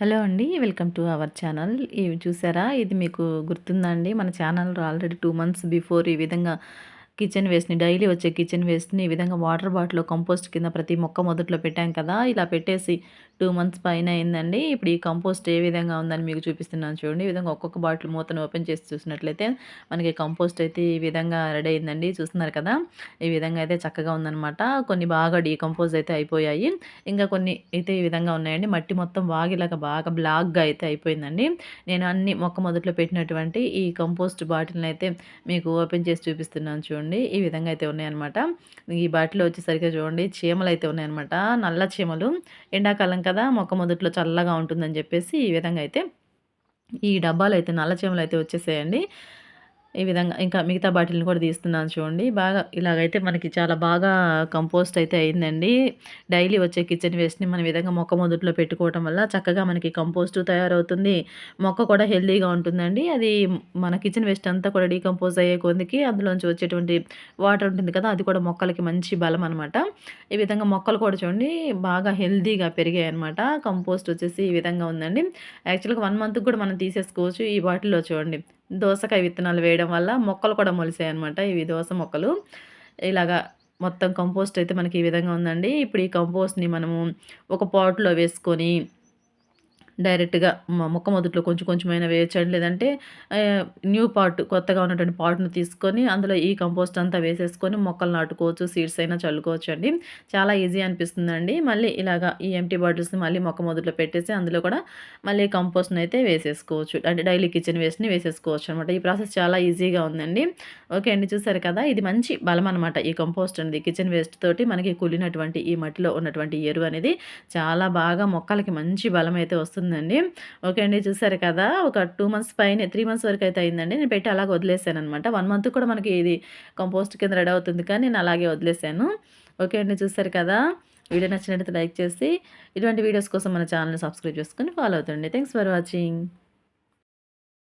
Hello అండి welcome to our channel. ఇవి చూసారా? ఇది మీకు గుర్తుందండి మన ఛానల్లో ఆల్రెడీ టూ మంత్స్ బిఫోర్ ఈ విధంగా కిచెన్ వేస్ట్ని డైలీ వచ్చే కిచెన్ వేస్ట్ని ఈ విధంగా వాటర్ బాటిల్లో కంపోస్ట్ కింద ప్రతి మొక్క మొదట్లో పెట్టాం కదా? ఇలా పెట్టేసి టూ మంత్స్ పైన అయిందండి. ఇప్పుడు ఈ కంపోస్ట్ ఏ విధంగా ఉందని మీకు చూపిస్తున్నాను చూడండి. ఈ విధంగా ఒక్కొక్క బాటిల్ మూతను ఓపెన్ చేసి చూసినట్లయితే మనకి కంపోస్ట్ అయితే ఈ విధంగా రెడీ అయిందండి. చూస్తున్నారు కదా ఈ విధంగా అయితే చక్కగా ఉందనమాట కొన్ని బాగా డీకంపోజ్ అయితే అయిపోయాయి. ఇంకా కొన్ని అయితే ఈ విధంగా ఉన్నాయండి. మట్టి మొత్తం వాగిలాగా బాగా బ్లాక్గా అయితే అయిపోయిందండి. నేను అన్ని మొక్క మొదట్లో పెట్టినటువంటి ఈ కంపోస్ట్ బాటిల్ని అయితే మీకు ఓపెన్ చేసి చూపిస్తున్నాను చూడండి. ఈ విధంగా అయితే ఉన్నాయన్నమాట. ఈ బాటిల్ వచ్చేసరికి చూడండి చీమలు అయితే ఉన్నాయన్నమాట. నల్ల చీమలు. ఎండాకాలం కదా మొక్క మొదట్లో చల్లగా ఉంటుందని చెప్పేసి ఈ విధంగా అయితే ఈ డబ్బాలు అయితే నల్ల చీమలు అయితే వచ్చేసాయండి. ఈ విధంగా ఇంకా మిగతా బాటిల్ని కూడా తీస్తున్నాను చూడండి. బాగా ఇలాగైతే మనకి చాలా బాగా కంపోస్ట్ అయితే అయిందండి. డైలీ వచ్చే కిచెన్ వేస్ట్ని మన విధంగా మొక్క మొదట్లో పెట్టుకోవటం వల్ల చక్కగా మనకి కంపోస్ట్ తయారవుతుంది. మొక్క కూడా హెల్తీగా ఉంటుందండి. అది మన కిచెన్ వేస్ట్ అంతా కూడా డీకంపోజ్ అయ్యే కొందికి అందులోంచి వచ్చేటువంటి వాటర్ ఉంటుంది కదా అది కూడా మొక్కలకి మంచి బలం అనమాట ఈ విధంగా మొక్కలు కూడా చూడండి బాగా హెల్తీగా పెరిగాయి అనమాట కంపోస్ట్ వచ్చేసి ఈ విధంగా ఉందండి. యాక్చువల్గా వన్ మంత్కి కూడా మనం తీసేసుకోవచ్చు ఈ బాటిల్లో చూడండి. దోసకాయ విత్తనాలు వేయడం వల్ల మొక్కలు కూడా మొలిసాయి అనమాట ఇవి దోస మొక్కలు. ఇలాగా మొత్తం కంపోస్ట్ అయితే మనకి ఈ విధంగా ఉందండి. ఇప్పుడు ఈ కంపోస్ట్ని మనము ఒక పాట్లో వేసుకొని డైరెక్ట్గా మొక్క మొదట్లో కొంచెం కొంచెమైనా వేయచ్చండి. లేదంటే న్యూ పాట్ కొత్తగా ఉన్నటువంటి పాట్ను తీసుకొని అందులో ఈ కంపోస్ట్ అంతా వేసేసుకొని మొక్కలు నాటుకోవచ్చు సీడ్స్ అయినా చల్లుకోవచ్చు అండి చాలా ఈజీ అనిపిస్తుందండి. మళ్ళీ ఇలాగా ఈ ఎంటీ బాటిల్స్ని మళ్ళీ మొక్క మొదట్లో పెట్టేసి అందులో కూడా మళ్ళీ కంపోస్ట్ని అయితే వేసేసుకోవచ్చు. అంటే డైలీ కిచెన్ వేస్ట్ని వేసేసుకోవచ్చు అనమాట ఈ ప్రాసెస్ చాలా ఈజీగా ఉందండి. ఓకే అండి చూసారు కదా? ఇది మంచి బలం అనమాట ఈ కంపోస్ట్ అనేది. కిచెన్ వేస్ట్ తోటి మనకి కులినటువంటి ఈ మట్టిలో ఉన్నటువంటి ఎరువు అనేది చాలా బాగా మొక్కలకి మంచి బలం అయితే వస్తుంది. వస్తుందండి ఓకే అండి. చూసారు కదా ఒక టూ మంత్స్ పైన త్రీ మంత్స్ వరకు అయితే అయిందండి. నేను పెట్టి అలాగే వదిలేసాను అనమాట వన్ మంత్ కూడా మనకి ఇది కంపోస్ట్ కింద రెడీ అవుతుంది కానీ నేను అలాగే వదిలేసాను. ఓకే అండి. చూసారు కదా వీడియో నచ్చినట్లయితే లైక్ చేసి ఇటువంటి వీడియోస్ కోసం మన ఛానల్ని సబ్స్క్రైబ్ చేసుకొని ఫాలో అవుతుంది థ్యాంక్స్ ఫర్ వాచింగ్.